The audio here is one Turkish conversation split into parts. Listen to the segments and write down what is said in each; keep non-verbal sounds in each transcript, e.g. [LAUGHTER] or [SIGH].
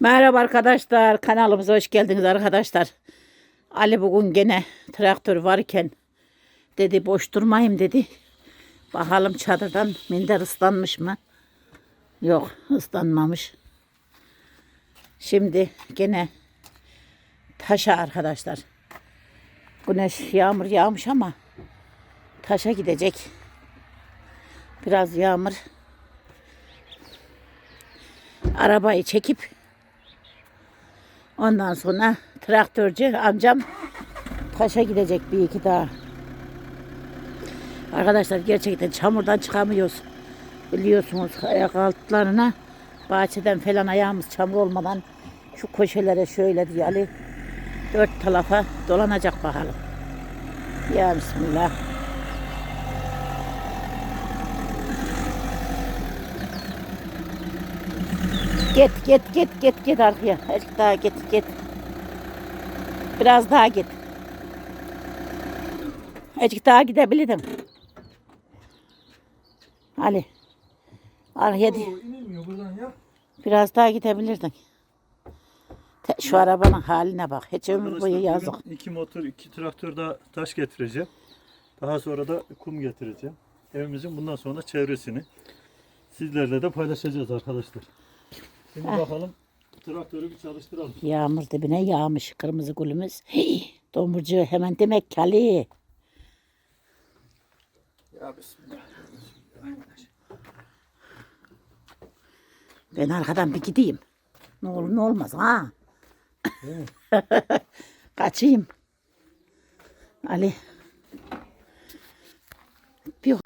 Merhaba arkadaşlar. Kanalımıza hoş geldiniz arkadaşlar. Ali bugün gene traktör varken dedi boş durmayayım dedi. Bakalım çadırdan minder ıslanmış mı? Yok ıslanmamış. Şimdi gene taşa arkadaşlar. Güneş yağmur yağmış ama taşa gidecek. Biraz yağmur. Arabayı çekip Ondan sonra traktörcü amcam taşa gidecek bir iki daha. Arkadaşlar gerçekten çamurdan çıkamıyoruz. Biliyorsunuz ayak altlarına bahçeden falan ayağımız çamur olmadan şu köşelere şöyle diye dört tarafa dolanacak bakalım. Ya Bismillah. Git git git git git arkaya. Azıcık daha git git. Biraz daha git. Azıcık daha gidebilirim. Ali. Arkaya di- Oo, inilmiyor buradan ya. biraz daha gidebilirdin. Te- Şu arabanın haline bak. Hiç ömür boyu yazık. iki motor, iki traktör daha taş getireceğim. Daha sonra da kum getireceğim. Evimizin bundan sonra çevresini sizlerle de paylaşacağız arkadaşlar. Şimdi bakalım traktörü bir çalıştıralım. Yağmur dibine yağmış kırmızı gülümüz. Hii, domurcu hemen demek ki Ali. Ya bismillah. Ben arkadan bir gideyim. Ne olur ne olmaz ha. [LAUGHS] Kaçayım. Ali. Bir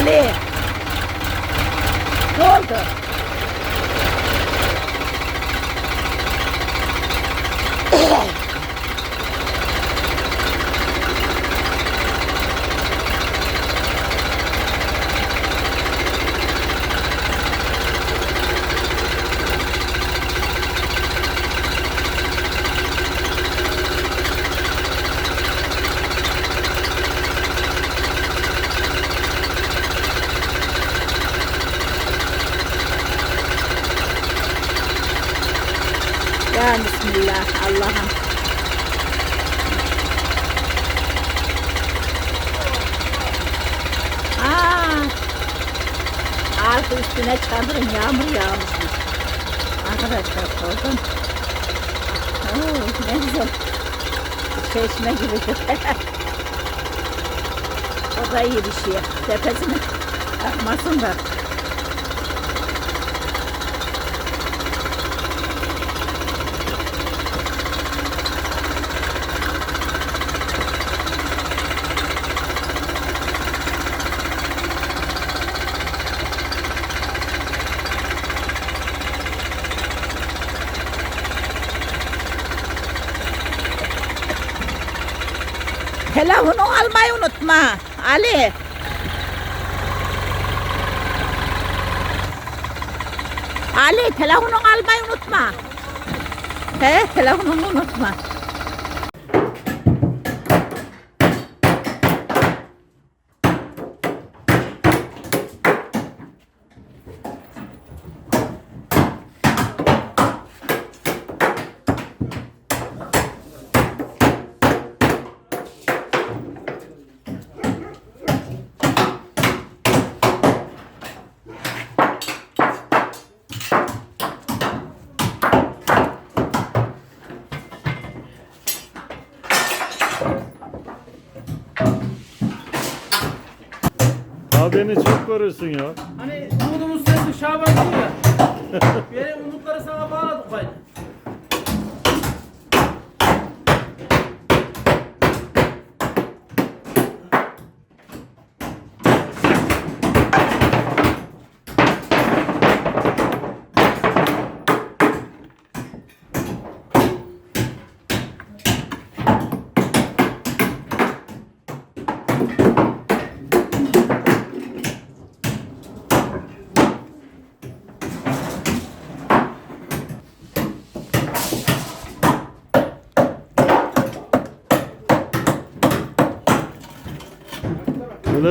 Ali. Ne oldu? Ya Bismillah Allah'ım. Aa, altı üstüne çadırın yağmur yağmışmış. Arkadaşlar sordum. Oo, güzel. Çeşme gibi. [LAUGHS] o da iyi bir şey. Tepesine akmasın da. Telefonu almayı unutma Ali. Ali telefonu almayı unutma. He telefonunu unutma. Beni çok görürsün ya. Hani umudumuz sensin Şaban diyor ya. Benim umutları sana bağladık gayrı.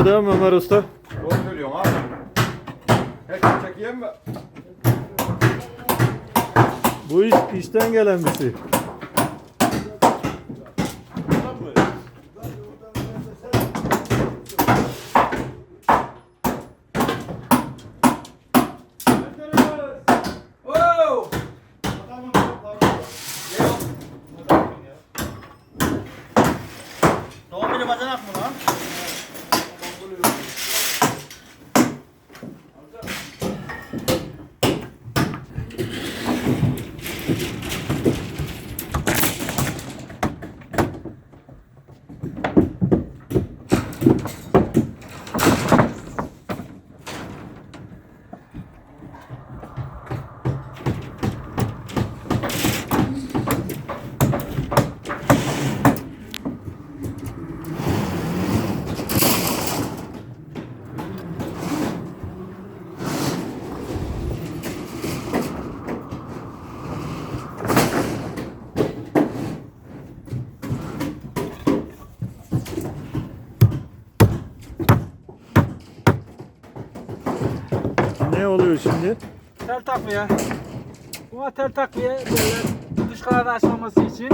Değil mi Ömer Usta? Doğru söylüyorsun abi. Herkes çekeyim mi? Bu iş işten gelen bir şey. Oo! Doğum günü bacanak mı lan? Ne oluyor şimdi? Tel takviye. Buna tel takviye böyle dış kanadı açmaması için.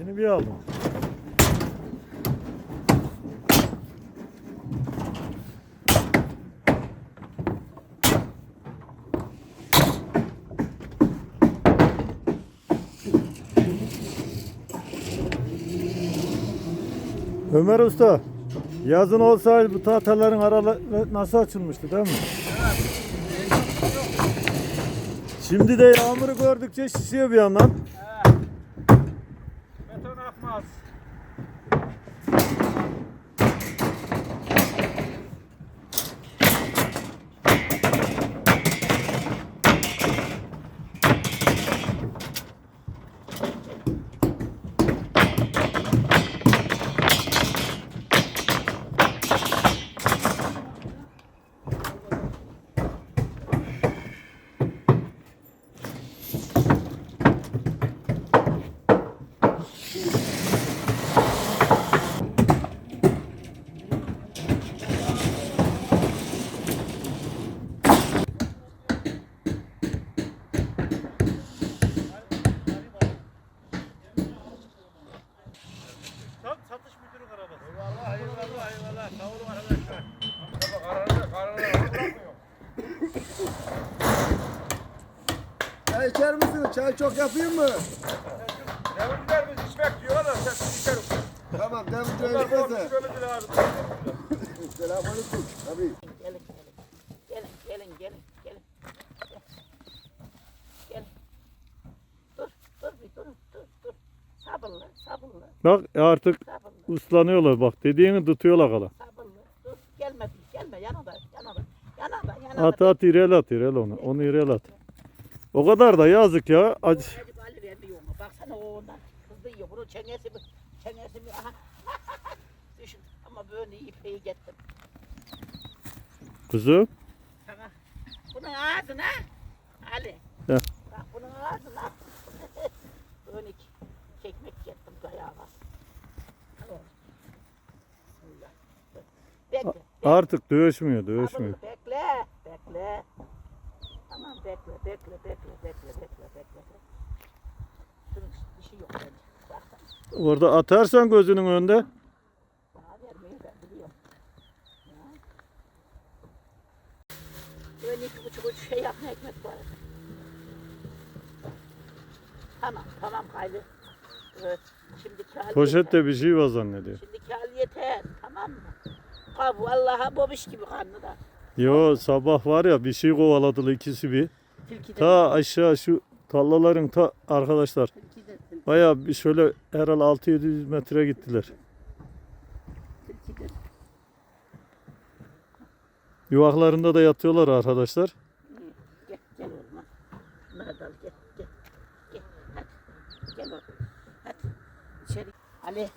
İkisini bir aldım. Ömer Usta, yazın olsaydı bu tahtaların araları nasıl açılmıştı değil mi? Şimdi de yağmuru gördükçe şişiyor bir yandan. Atmaz. Çay çok yapayım mı? Demirciler biz içmek diyorlar da sen içerim. Tamam, içmezse. böyle lazım. Selamünaleyküm. Abi. Gelin gelin. Gelin gelin gelin. Gelin. Dur dur bir dur dur dur. Sabırlı sabırlı Bak artık sabırlı uslanıyorlar bak dediğini tutuyorlar hala. sabırlı. Dur gelme gelme yanında yanında. Yanında yanında. At at irel at irel onu. Onu irel at. O kadar da yazık ya. Mu? Baksana o ondan hızlı yiyor. Bunun çengesi mi? Aha. [LAUGHS] Düşün. Ama böyle ipeyi getirdim. Kızım. Sana. Bunun ağzına. Ali. Heh. Bak bunun ağzına. [LAUGHS] böyle kekmek getirdim dayağa. Bekle. Artık dövüşmüyor dövüşmüyor. Sabırlı, Bekle. Bekle. Tamam bekle, bekle, bekle, bekle, bekle, bekle. Şunun dişi yok bence. Baksana. Orada atarsan gözünün önünde. Böyle iki buçuk uç şey yapma ekmek var. Tamam, tamam kaydı. Evet. Hal yeter. Poşette bir şey var zannediyor. Şimdiki hal yeter. Tamam mı? Ha vallahi bobiş gibi karnı da. Yo sabah var ya bir şey kovaladılar ikisi bir. Tilki de. Ta aşağı şu tallaların ta arkadaşlar. Tilki de. Tilki, Baya bir şöyle herhal 600-700 metre gittiler. Yuvaklarında da yatıyorlar arkadaşlar. Gel gel oğlum. Bunları da al gel gel. Gel hadi. Gel oğlum. Hadi. İçeri. Ali.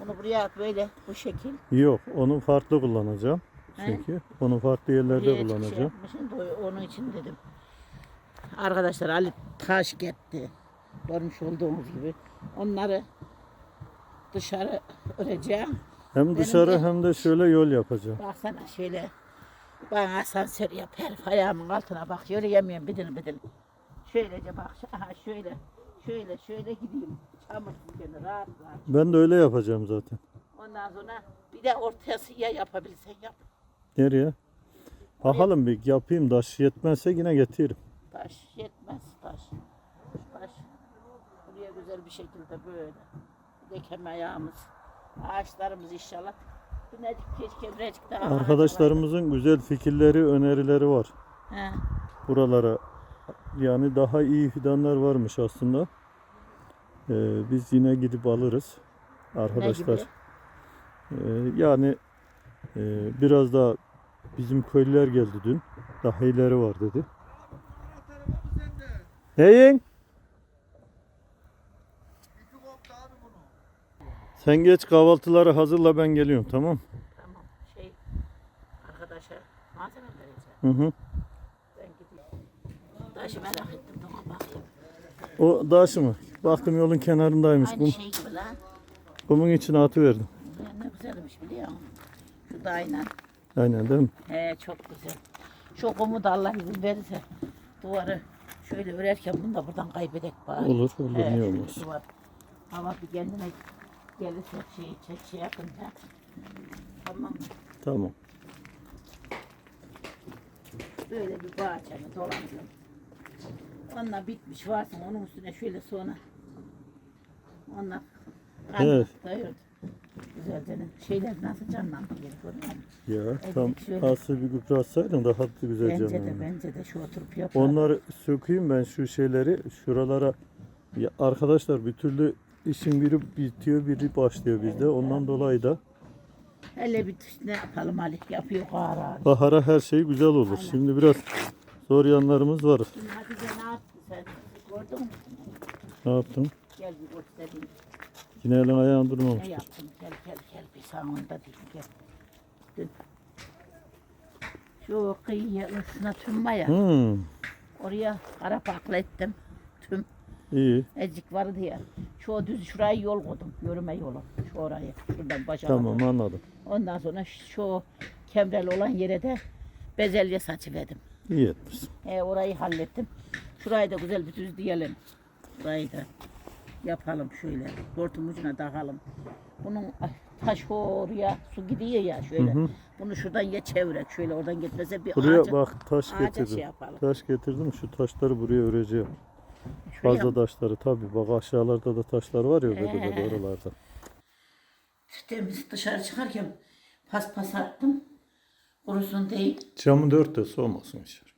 Bunu buraya at böyle bu şekil. Yok onu farklı kullanacağım. He? Çünkü onu farklı yerlerde Buraya çıkış kullanacağım. o- onun için dedim. Arkadaşlar Ali taş getti. Görmüş olduğunuz gibi. Onları dışarı öreceğim. Hem dışarı de- hem de şöyle yol yapacağım. Baksana şöyle bana asansör yap. Herif ayağımın altına bak. Yürüyemiyorum bidin bidin. Şöylece bak. [LAUGHS] Aha şöyle. Şöyle şöyle gideyim. Çamursuz gene rahat rahat. Ben de öyle yapacağım zaten. Ondan sonra bir de ortaya ya yapabilirsen yap. Nereye? Bakalım bir yapayım taş yetmezse yine getiririm. Taş yetmez. Taş. Güzel bir şekilde böyle. Bir de kemer ayağımız. Ağaçlarımız inşallah. Birazcık keşke birazcık daha Arkadaşlarımızın güzel fikirleri, önerileri var. He. Buralara yani daha iyi fidanlar varmış aslında. Ee, biz yine gidip alırız Ne arkadaşlar. gibi? Ee, yani e, biraz daha bizim köylüler geldi dün. Daha ileri var dedi. Neyin? Sen geç kahvaltıları hazırla ben geliyorum tamam? Tamam. Şey arkadaşa malzeme vereceğim. Hı hı. Ben gideyim. Taşı merak ettim. Bakayım. O daş mı? Baktım yolun kenarındaymış. Aynı Kum, şey gibi lan. kumun içine atıverdim. Ya Ne güzelmiş biliyor musun? Şu da aynen. Değil mi? He çok güzel. Şu kumu da Allah izin verirse duvarı şöyle örerken bunu da buradan kaybedek bari. Olur, olur, He, niye şu olmaz? Duvar. Ama bir kendine gelirse şey, şey, şey yapınca. Tamam mı? Tamam. Böyle bir bahçemi dolandım. Onunla bitmiş varsın onun üstüne şöyle sonra. Onunla Evet. doyurdu. Güzelce şeyler nasıl canlandı geri görüyor musun? Ya tam şöyle. asıl bir gübre atsaydın daha güzel Bence de canlanır. bence de şu oturup yapalım. Onları sökeyim ben şu şeyleri şuralara. Ya arkadaşlar bir türlü işin biri bitiyor biri başlıyor bizde. Ondan dolayı da Hele bir ne yapalım Ali yapıyor ağır. bahara her şey güzel olur. Şimdi biraz zor yanlarımız var. Şimdi Hatice ne yaptı sen? Gördün mü? Ne yaptın? Gel bir göstereyim. Yine elin ayağın Ne durmamıştır. yaptım? Gel gel gel bir sağında değil gel. Dün. Şu kıyıya ısına var ya. Hmm, Oraya kara pakla ettim. Tüm iyi. ecik vardı ya. Şu düz şurayı yol koydum. Yürüme yolu. Şu orayı. Şuradan başa Tamam anladım. Ondan sonra şu kemrel olan yere de bezelye saçıverdim. İyi etmişsin. E, orayı hallettim. Şurayı da güzel bir düz diyelim. Burayı da yapalım şöyle. Hortum ucuna takalım. Bunun taş oraya su gidiyor ya şöyle. Bunu şuradan ya çevirek şöyle oradan gitmese bir Buraya ağaca, bak taş ağaca getirdim. şey yapalım. Taş getirdim şu taşları buraya öreceğim. Şuraya Fazla taşları tabii bak aşağılarda da taşlar var ya böyle Ee. böyle oralarda. temiz dışarı çıkarken pas pas attım. Kurusun değil. Camı dört de soğumasın içeri.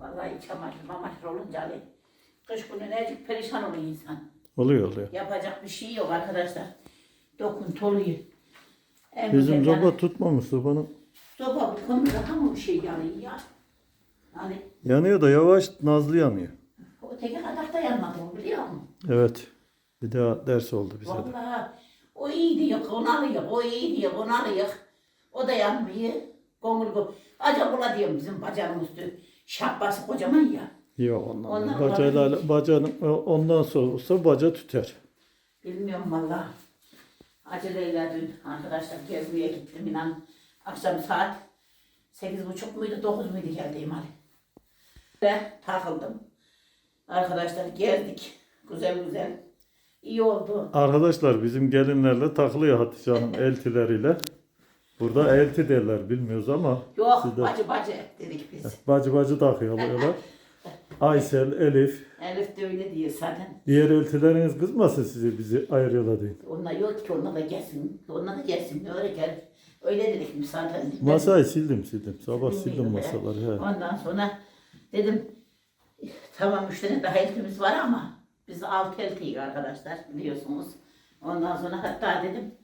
Vallahi çamaşır mamaşır olunca Ali. Kış günü necik perişan oluyor insan. Oluyor oluyor. Yapacak bir şey yok arkadaşlar. Dokun oluyor. En Bizim yani- soba tutmamış sobanın. Soba bu konuda mı bir şey yanıyor ya? Hani Yanıyor da yavaş nazlı yanıyor. o teki kadar da yanmadı o biliyor musun? Evet. Bir daha ders oldu bize de. Vallahi o iyi diyor, onu alıyor, o iyi diyor, onu alıyor. O da yanmıyor. Gongul gongul. Acaba bula diyorum bizim bacanın üstü. Şapkası kocaman ya. Yok ondan. Ondan Bacayla, bacanın ondan sonra baca tüter. Bilmiyorum vallahi. Aceleyle dün arkadaşlar gezmeye gittim inan. Akşam saat sekiz buçuk muydu dokuz muydu geldiğim hali. Ve takıldım. Arkadaşlar gezdik. Güzel güzel. İyi oldu. Arkadaşlar bizim gelinlerle takılıyor Hatice Hanım [LAUGHS] eltileriyle. Burada elti derler bilmiyoruz ama Yok de- bacı bacı dedik biz. bacı bacı takıyorlar. [LAUGHS] Aysel, Elif. Elif de öyle diyor zaten. Diğer eltileriniz kızmasın sizi bizi ayırıyorlar deyin. Onlar yok ki onlar da gelsin. Onlar da gelsin. Öyle gel. Öyle dedik mi zaten. Masayı sildim sildim. Sabah sildim Bilmiyorum masaları. He. Ondan sonra dedim tamam üç tane daha eltimiz var ama biz altı eltiyiz arkadaşlar biliyorsunuz. Ondan sonra hatta dedim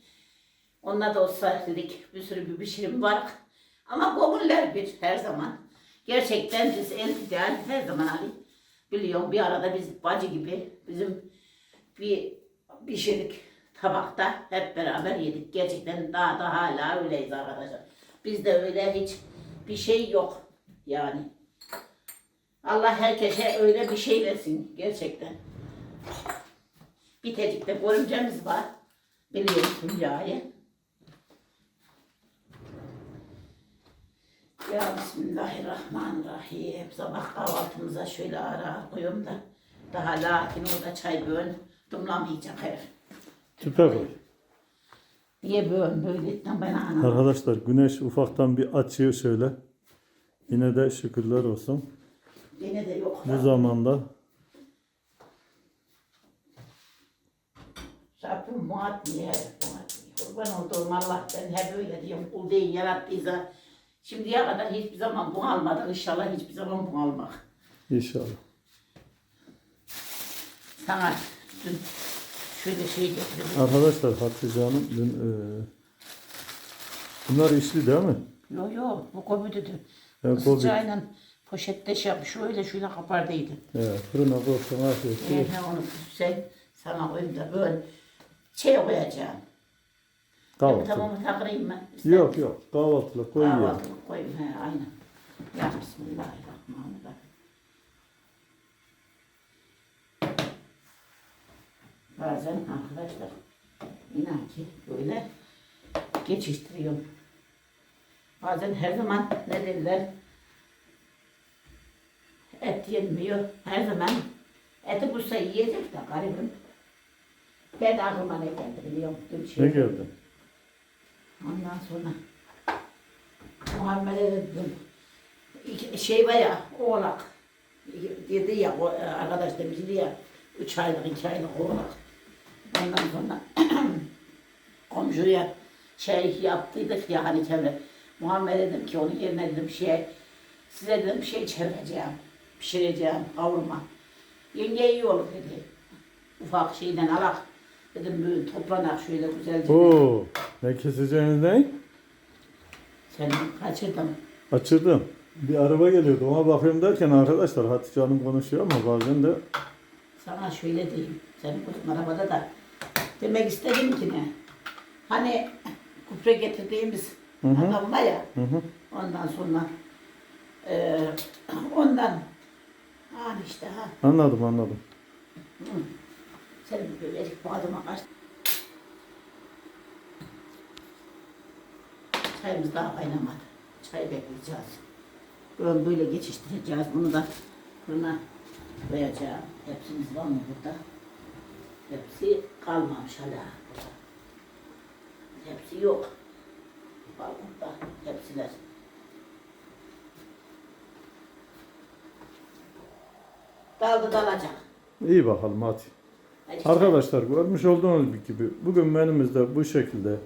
onlar da olsa dedik bir sürü bir pişirim var. Ama goguller bir her zaman. Gerçekten biz elti değil her zaman Ali. Biliyorum bir arada biz bacı gibi bizim bir pişirdik tabakta hep beraber yedik. Gerçekten daha da hala öyleyiz arkadaşlar. Bizde öyle hiç bir şey yok yani. Allah herkese öyle bir şey versin gerçekten. Bir tecikte görümcemiz var. Biliyorsun Tuncay'ı. Ya Bismillahirrahmanirrahim. Sabah kahvaltımıza şöyle ara koyuyorum da daha lakin orada çay böğün dumlamayacak herif. Tüpe koy. Niye böğün böyle ettim ben anam. Arkadaşlar güneş ufaktan bir açıyor şöyle. Yine de şükürler olsun. Yine de yok. Bu zamanda Rabbim muat niye. Kurban olduğum Allah ben hep öyle diyorum. Kul değil yarattıysa şimdiye kadar hiçbir zaman bunu almadık. İnşallah hiçbir zaman bunu almak. inşallah. Sana dün şöyle şey getirdim. Arkadaşlar Hatice Hanım dün e, bunlar işli değil mi? Yo yo bu komüdüdü. Evet, Sıcağıyla poşette şey yapmış. Şöyle şöyle kapardıydı. Evet, fırına koysan afiyet. Yani onu sen sana koyayım da böyle şey koyacağım. Kahvaltı. Tamamı takırayım mı? Yok yok kahvaltılık koy yiyelim. Kahvaltılık koyayım he aynen. Ya Bismillahirrahmanirrahim. Bazen arkadaşlar inan ki böyle geçiştiriyorum. Bazen her zaman ne derler et yenmiyor. Her zaman eti bulsa yiyecek de garibim. Ben aklıma ne geldi biliyor musun? Şey, Ne geldi? Ondan sonra Muhammed'e dedim. Şey var ya oğlak. Dedi ya o e, arkadaş demişti ya üç aylık iki aylık oğlak. Ondan sonra [CLEARS THROAT] komşuya şey yaptıydık ya hani çevre. Muhammed dedim ki onun yerine dedim şey size dedim şey çevireceğim. Pişireceğim kavurma. Yenge iyi olur dedi. Ufak şeyden alak. Dedim böyle toplanak şöyle güzelce. Oo, ne keseceğiniz ne? Seni kaçırdım. Açırdım. Bir araba geliyordu ona bakıyorum derken arkadaşlar Hatice Hanım konuşuyor ama bazen de Sana şöyle diyeyim. Senin kızın arabada da demek istedim ki ne? Hani kupre getirdiğimiz Hı hı. adam var ya. Hı hı. Ondan sonra eee ondan işte ha. anladım anladım. Senin böyle erik boğazıma kaç. Çayımız daha kaynamadı. Çay bekleyeceğiz. Böyle böyle geçiştireceğiz. Bunu da fırına koyacağım. Hepsimiz var mı burada? Hepsi kalmamış hala burada. Hepsi yok. Var burada. Hepsiler. Daldı dalacak. İyi bakalım hadi. Hadi Arkadaşlar görmüş olduğunuz gibi bugün menümüzde bu şekilde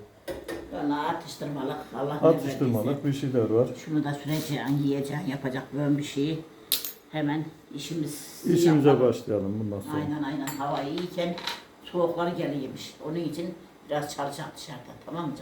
Böyle atıştırmalık. Allah ne verdiyse. atıştırmalık bir şeyler var. Şunu da süreceğim, yiyeceğim, yapacak böyle bir şeyi. Hemen işimiz İşimize yapalım. başlayalım bundan sonra. Aynen aynen hava iyiyken soğuklar geliyormuş. Onun için biraz çalışacak dışarıda tamam mı canım?